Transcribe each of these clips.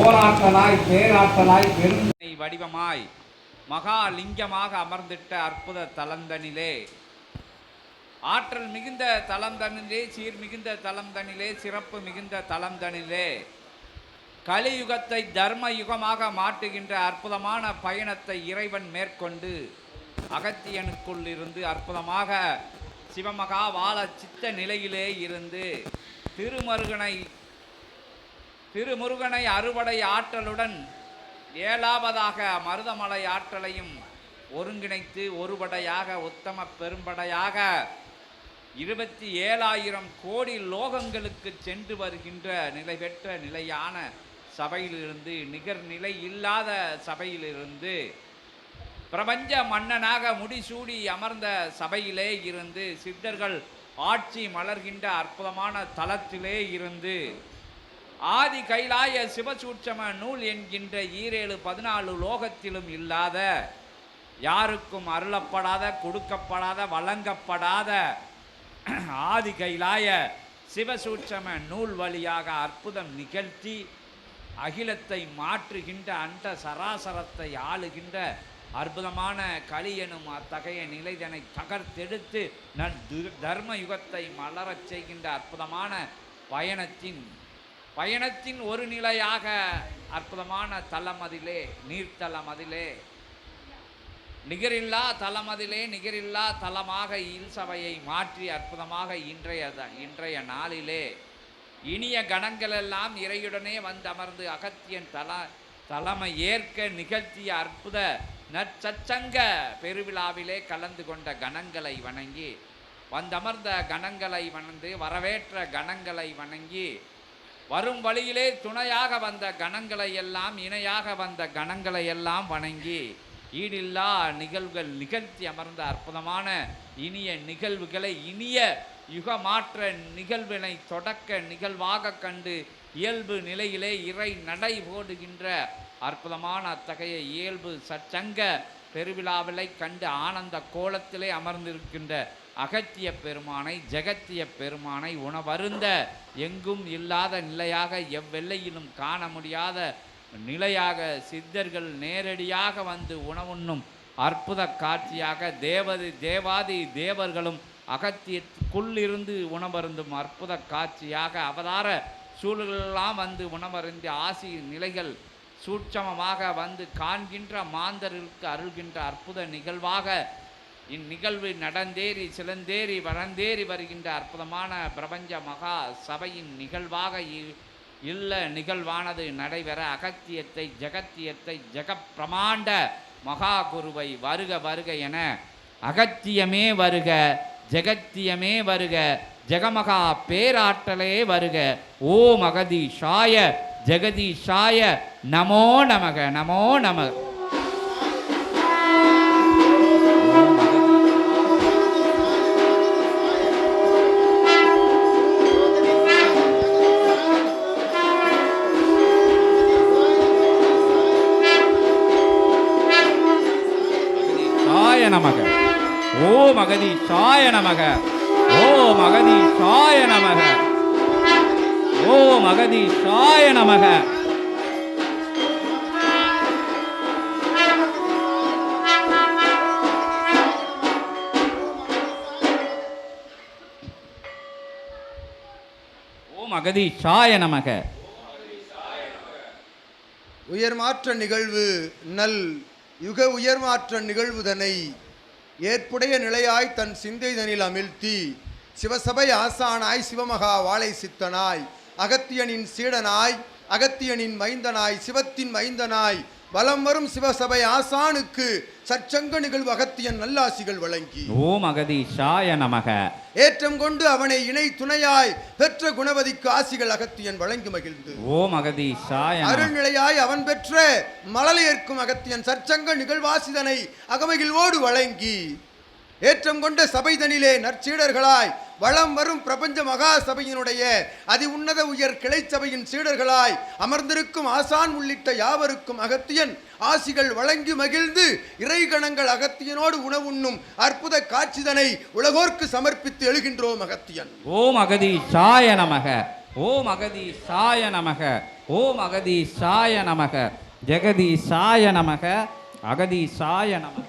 ஓராற்றலாய் பேராற்றலாய் பெருந்தனை வடிவமாய் மகாலிங்கமாக அமர்ந்திட்ட அற்புத தலந்தனிலே. ஆற்றல் மிகுந்த தலந்தனிலே சீர் மிகுந்த தலந்தனிலே சிறப்பு மிகுந்த தலந்தனிலே. கலியுகத்தை தர்ம யுகமாக மாற்றுகின்ற அற்புதமான பயணத்தை இறைவன் மேற்கொண்டு அகத்தியனுக்குள் இருந்து அற்புதமாக சிவமகா வாழ சித்த நிலையிலே இருந்து திருமருகனை திருமுருகனை அறுவடை ஆற்றலுடன் ஏழாவதாக மருதமலை ஆற்றலையும் ஒருங்கிணைத்து ஒருபடையாக உத்தம பெரும்படையாக இருபத்தி ஏழாயிரம் கோடி லோகங்களுக்கு சென்று வருகின்ற நிலை பெற்ற நிலையான சபையிலிருந்து நிகர்நிலை இல்லாத சபையிலிருந்து பிரபஞ்ச மன்னனாக முடிசூடி அமர்ந்த சபையிலே இருந்து சித்தர்கள் ஆட்சி மலர்கின்ற அற்புதமான தளத்திலே இருந்து ஆதி கைலாய சிவசூட்சம நூல் என்கின்ற ஈரேழு பதினாலு லோகத்திலும் இல்லாத யாருக்கும் அருளப்படாத கொடுக்கப்படாத வழங்கப்படாத ஆதி கைலாய சிவசூட்சம நூல் வழியாக அற்புதம் நிகழ்த்தி அகிலத்தை மாற்றுகின்ற அண்ட சராசரத்தை ஆளுகின்ற அற்புதமான களி எனும் அத்தகைய நிலைதனை தகர்த்தெடுத்து நன் து- தர்ம யுகத்தை மலரச் செய்கின்ற அற்புதமான பயணத்தின் பயணத்தின் ஒரு நிலையாக அற்புதமான தலம் அதிலே நீர்த்தலம் அதிலே நிகரில்லா தலமதிலே நிகரில்லா தலமாக இல் சபையை மாற்றி அற்புதமாக இன்றைய இன்றைய நாளிலே இனிய கணங்களெல்லாம் இறையுடனே வந்து அமர்ந்து அகத்தியன் தல தலைமை ஏற்க நிகழ்த்திய அற்புத நற்சச்சங்க பெருவிழாவிலே கலந்து கொண்ட கணங்களை வணங்கி வந்தமர்ந்த கணங்களை வணந்து வரவேற்ற கணங்களை வணங்கி வரும் வழியிலே துணையாக வந்த கணங்களை எல்லாம் இணையாக வந்த கணங்களை எல்லாம் வணங்கி ஈடில்லா நிகழ்வுகள் நிகழ்த்தி அமர்ந்த அற்புதமான இனிய நிகழ்வுகளை இனிய யுகமாற்ற நிகழ்வினை தொடக்க நிகழ்வாக கண்டு இயல்பு நிலையிலே இறை நடை போடுகின்ற அற்புதமான அத்தகைய இயல்பு சச்சங்க பெருவிழாவிலை கண்டு ஆனந்த கோலத்திலே அமர்ந்திருக்கின்ற அகத்திய பெருமானை ஜெகத்திய பெருமானை உணவருந்த எங்கும் இல்லாத நிலையாக எவ்வெல்லையிலும் காண முடியாத நிலையாக சித்தர்கள் நேரடியாக வந்து உணவுண்ணும் அற்புத காட்சியாக தேவதி தேவாதி தேவர்களும் அகத்தியத்துக்குள்ளிருந்து உணவருந்தும் அற்புத காட்சியாக அவதார சூழலெல்லாம் வந்து உணவருந்தி ஆசி நிலைகள் சூட்சமமாக வந்து காண்கின்ற மாந்தர்களுக்கு அருள்கின்ற அற்புத நிகழ்வாக இந்நிகழ்வு நடந்தேறி சிலந்தேறி வளர்ந்தேறி வருகின்ற அற்புதமான பிரபஞ்ச மகா சபையின் நிகழ்வாக இல்ல நிகழ்வானது நடைபெற அகத்தியத்தை ஜகத்தியத்தை ஜெகப்பிரமாண்ட மகா குருவை வருக வருக என அகத்தியமே வருக ஜெகத்தியமே வருக ஜெகமகா பேராற்றலே வருக. ஓம் அகதீஷாய ஜெகதீஷாய நமோ நமக நமோ நமக மகதி சாய நமக. ஓ மகதி சாய நமக. ஓ மகதி சாய நமக. ஓ மகதி சாய நமக. உயர்மாற்ற நிகழ்வு நல் யுக உயர்மாற்ற நிகழ்வுதனை ஏற்புடைய நிலையாய் தன் சிந்தைதனில் அமிழ்த்தி சிவசபை ஆசானாய் சிவமகா வாழை சித்தனாய் அகத்தியனின் சீடனாய் அகத்தியனின் மைந்தனாய் சிவத்தின் மைந்தனாய் வலம் வரும் சிவசபை ஆசானுக்கு சச்சங்க நிகழ்வு அகத்தியன் நல்லாசிகள் வழங்கி. ஓ மகதி சாய நமக. ஏற்றம் கொண்டு அவனை இணை துணையாய் பெற்ற குணவதிக்கு ஆசிகள் அகத்தியன் வழங்கி மகிழ்ந்து. ஓ மகதி சாய நமக அருள்நிலையாய் அவன் பெற்ற மழலையேற்கும் அகத்தியன் சற்சங்க நிகழ்வாசிதனை அகமகிழ்வோடு வழங்கி. ஏற்றம் கொண்ட சபைதனிலே நற்சீடர்களாய் வளம் வரும் பிரபஞ்ச மகா சபையினுடைய அதி உன்னத உயர் கிளை சபையின் சீடர்களாய் அமர்ந்திருக்கும் ஆசான் உள்ளிட்ட யாவருக்கும் அகத்தியன் ஆசிகள் வழங்கி மகிழ்ந்து இறைகணங்கள் அகத்தியனோடு உணவுண்ணும் அற்புத காட்சிதனை உலகோர்க்கு சமர்ப்பித்து எழுகின்றோம் அகத்தியன். ஓம் அகதி சாய நமக ஓம் அகதி சாய நமக ஓம் சாய நமக ஜெகதி சாய நமக அகதி சாய நமக.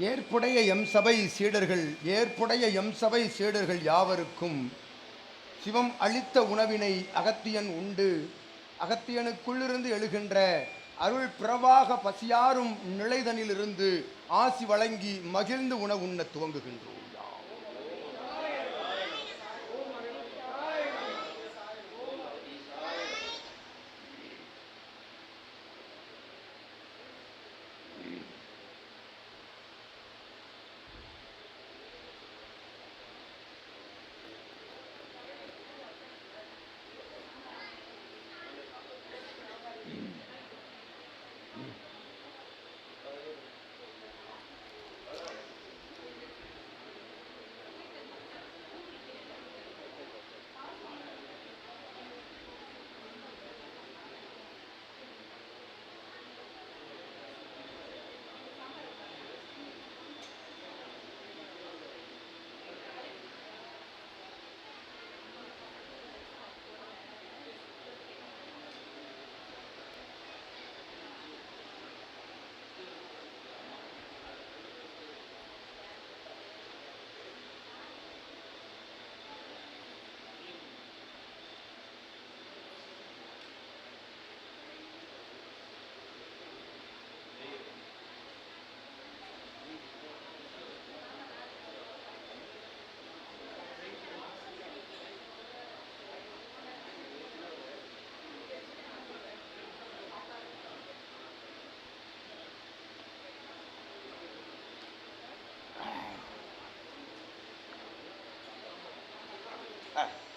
ஏற்புடைய எம் சபை சீடர்கள் ஏற்புடைய எம் சபை சீடர்கள் யாவருக்கும் சிவம் அளித்த உணவினை அகத்தியன் உண்டு. அகத்தியனுக்குள்ளிருந்து எழுகின்ற அருள் பிரவாக பசியாரும் நிலைதனிலிருந்து ஆசி வழங்கி மகிழ்ந்து உணவு உண்ண துவங்குகின்றோம். 哎。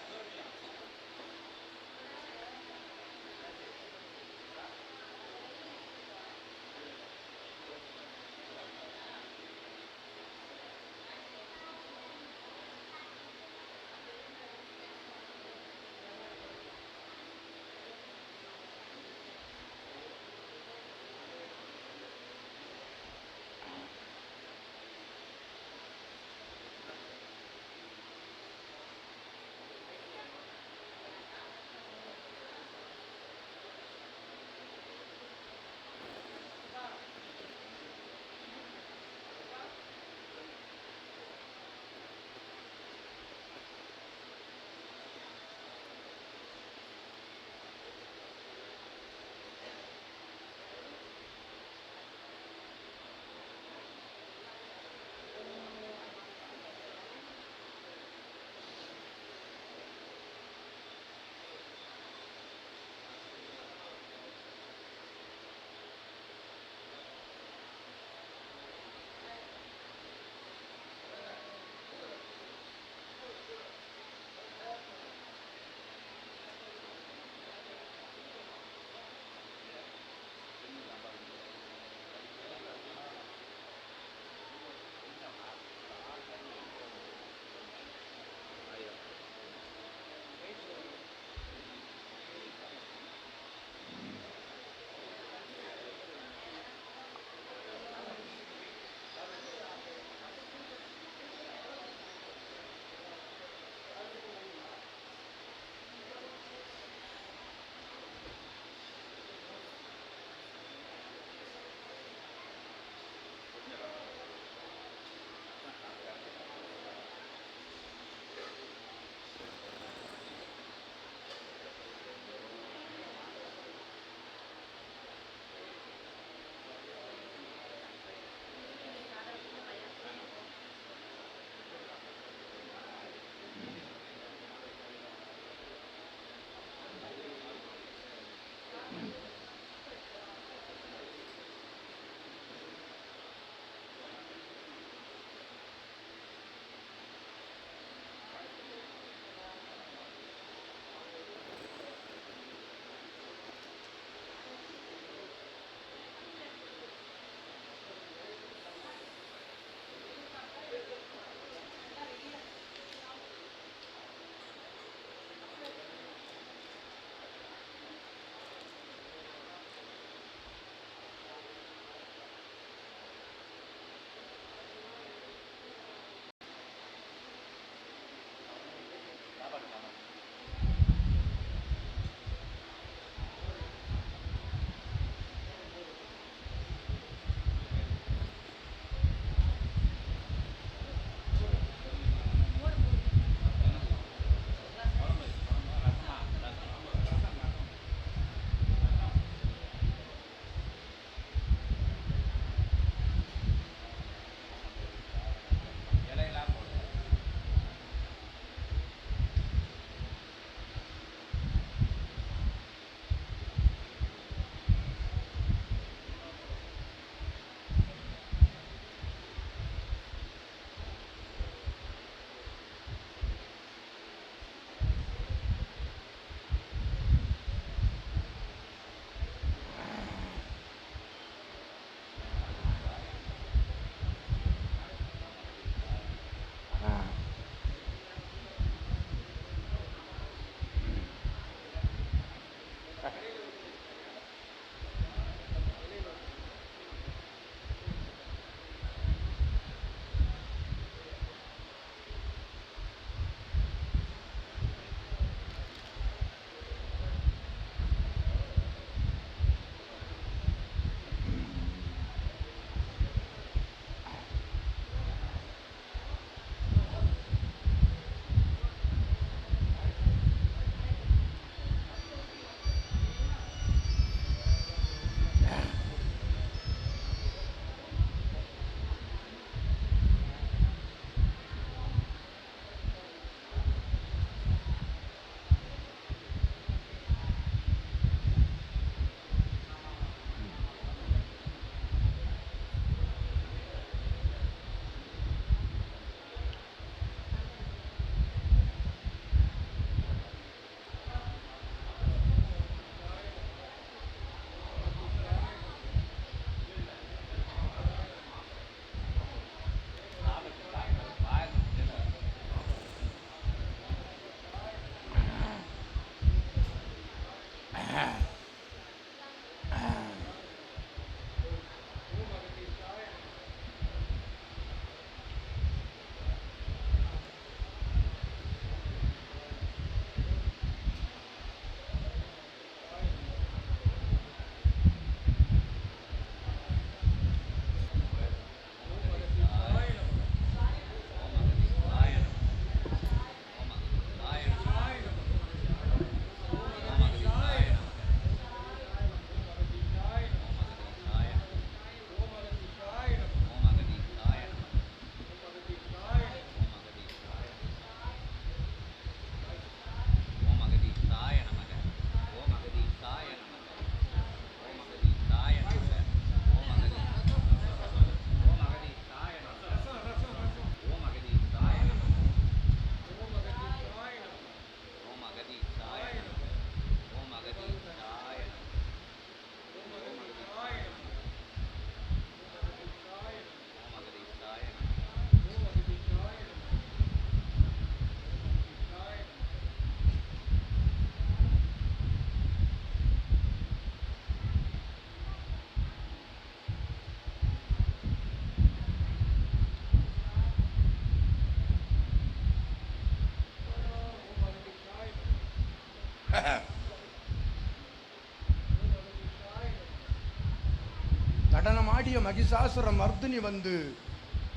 நடனமாடிய மகிஷாசுர மர்தினி வந்து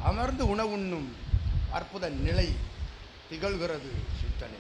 அமர்ந்து உணவுண்ணும் அற்புத நிலை திகழ்கிறது சித்தனை.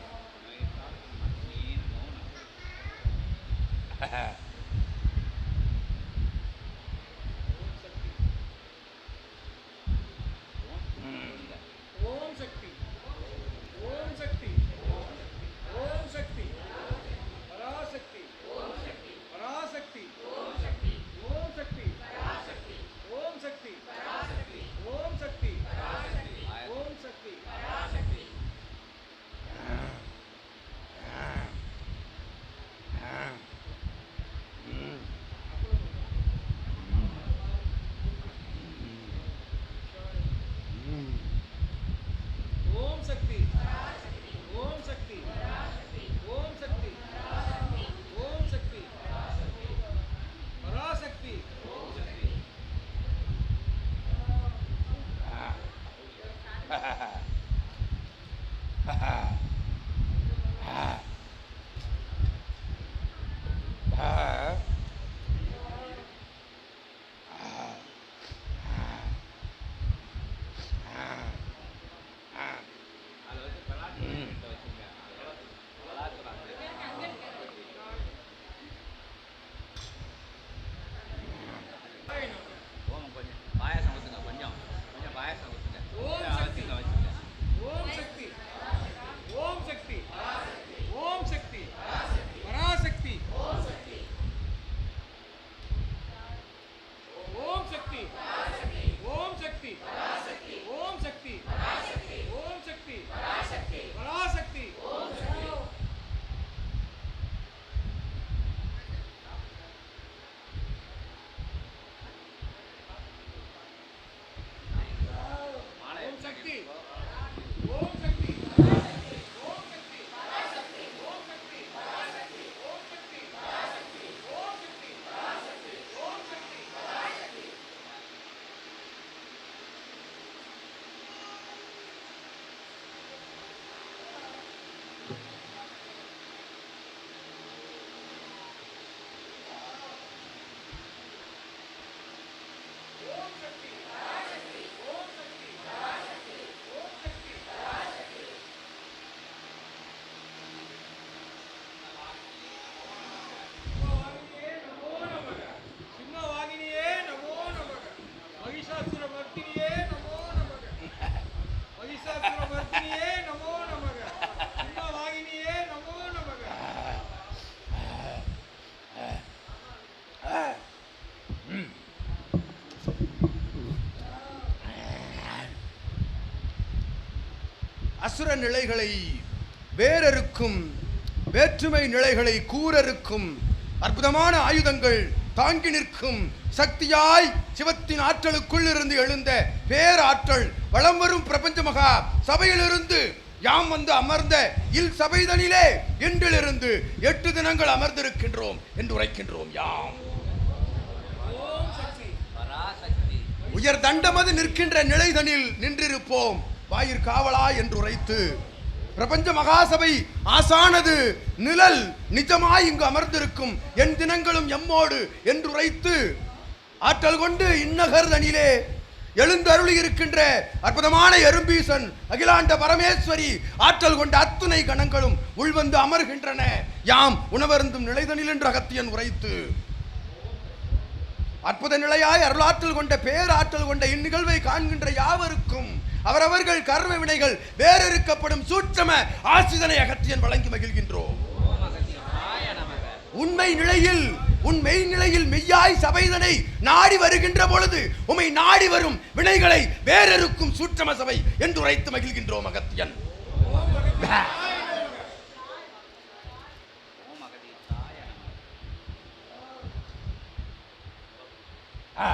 அசுர நிலைகளை வேறறுக்கும் வேற்றுமை நிலைகளை கூரறுக்கும் அற்புதமான ஆயுதங்கள் தாங்கி நிற்கும் சக்தியாய் சிவத்தின் ஆற்றலுக்குள் இருந்து எழுந்த பேராற்றல் வளம் வரும் பிரபஞ்ச மகா சபையிலிருந்து யாம் வந்து அமர்ந்த இல் சபைதனிலே இன்றிலிருந்து எட்டு தினங்கள் அமர்ந்திருக்கின்றோம் என்று உரைக்கின்றோம். யாம். உயர் தண்டமது நிற்கின்ற நிலைதனில் நின்றிருப்போம். வாயிற் காவலா என்று உரைத்து பிரபஞ்ச மகாசபை ஆசானது நிழல் நிஜமாய் இங்கு அமர்ந்திருக்கும் என் தினங்களும் எம்மோடு என்று உரைத்து ஆற்றல் கொண்டு இன்னகர் தனிலே எழுந்தருளி இருக்கின்ற அற்புதமான எறும்பீசன் அகிலாண்ட பரமேஸ்வரி ஆற்றல் கொண்ட அத்துணை கணங்களும் உள்வந்து அமர்கின்றன. யாம் உணவருந்தும் நிலைதனில் என்று அகத்தியன் உரைத்து அற்புத நிலையாய் அருளாற்றல் கொண்ட பேராற்றல் கொண்ட இந்நிகழ்வை காண்கின்ற யாவருக்கும் அவரவர்கள் கர்ம வினைகள் வேறறுக்கப்படும் சூட்சம ஆசிதனை அகத்தியன் வழங்கி மகிழ்கின்றோம் உண்மை நிலையில் உன் மெய் நிலையில் மெய்யாய் சபைதனை நாடி வருகின்ற பொழுது உமை நாடி வரும் வினைகளை வேறறுக்கும் சூட்சம சபை என்று உரைத்து மகிழ்கின்றோம் அகத்தியன் ஆ.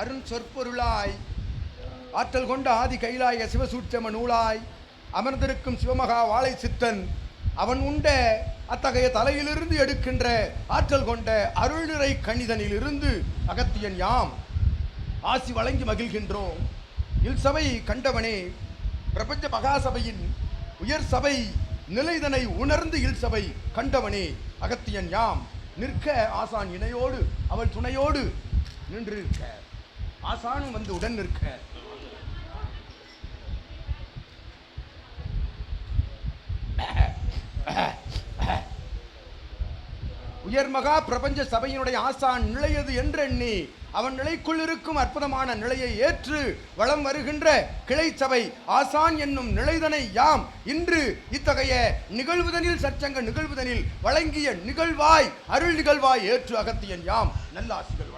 அருண் சொற்பொருளாய். ஆற்றல் கொண்ட ஆதி கைலாய சிவசூட்சம நூலாய். அமர்ந்திருக்கும் சிவமகா வாழை சித்தன். அவன் உண்ட அத்தகைய தலையிலிருந்து எடுக்கின்ற ஆற்றல் கொண்ட அருள்நிறை கணிதனிலிருந்து அகத்தியன் யாம். ஆசி வழங்கி மகிழ்கின்றோம். இல் சபை கண்டவனே பிரபஞ்ச மகாசபையின் உயர் சபை நிலைதனை உணர்ந்து இல் சபை கண்டவனே அகத்தியன் யாம். நிற்க ஆசான் இணையோடு அவள் துணையோடு நின்று ஆசானும் வந்து உடன் நிற்க. உயர்மகா பிரபஞ்ச சபையினுடைய ஆசான் நிலையது என்றெண்ணி அவன் நிலைக்குள் இருக்கும் அற்புதமான நிலையை ஏற்று வளம் வருகின்ற கிளை சபை ஆசான் என்னும் நிலைதனை யாம். இன்று இத்தகைய நிகழ்வுதனில் சற்சங்க நிகழ்வுதனில் வழங்கிய நிகழ்வாய் அருள் நிகழ்வாய் ஏற்று அகத்தியன் யாம். நல்லாசிகள்.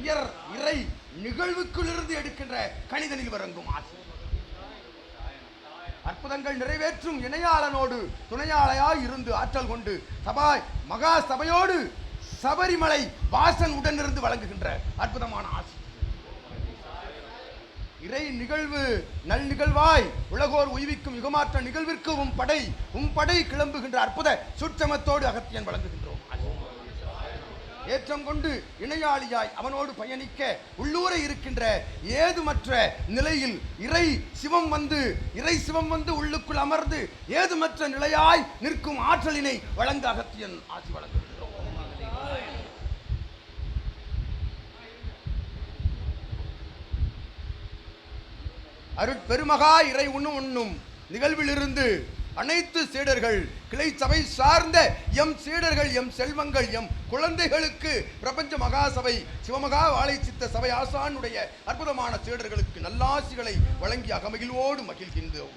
உயர் இறை நிகழ்வுக்குள்ளிருந்து எடுக்கின்ற கணிதனில் வரங்கும் ஆசை. அற்புதங்கள் நிறைவேற்றும் இணையாளனோடு துணையாளையாய் இருந்து ஆற்றல் கொண்டு சபாய் மகா சபையோடு சபரிமலை வாசன் உடனிருந்து வழங்குகின்ற அற்புதமான ஆசை. இறை நிகழ்வு நல் நிகழ்வாய் உலகோர் உய்விக்கும் யுகமாற்ற நிகழ்விற்கு உம் படை உம் படை கிளம்புகின்ற அற்புத சுற்றமத்தோடு அகத்தியன் வழங்குகின்றோம். ஏற்றம் கொண்டு இணையாளியாய் அவனோடு பயணிக்க உள்ளூரை இருக்கின்ற ஏதுமற்ற நிலையில் இறை சிவம் வந்து இறை சிவம் வந்து உள்ளுக்குள் அமர்ந்து ஏதுமற்ற நிலையாய் நிற்கும் ஆற்றலினை வழங்க அகத்தியன் ஆசி வழங்குகின்றோம். அருட்பெருமகா இறை உண்ணும் உண்ணும் நிகழ்விலிருந்து அனைத்து சீடர்கள் கிளை சபை சார்ந்த எம் சீடர்கள் எம் செல்வங்கள் எம் குழந்தைகளுக்கு பிரபஞ்ச மகாசபை சிவமகா வாழை சித்த சபை ஆசானுடைய அற்புதமான சீடர்களுக்கு நல்லாசிகளை வழங்கி அகமகிழ்வோடு மகிழ்கின்றோம்.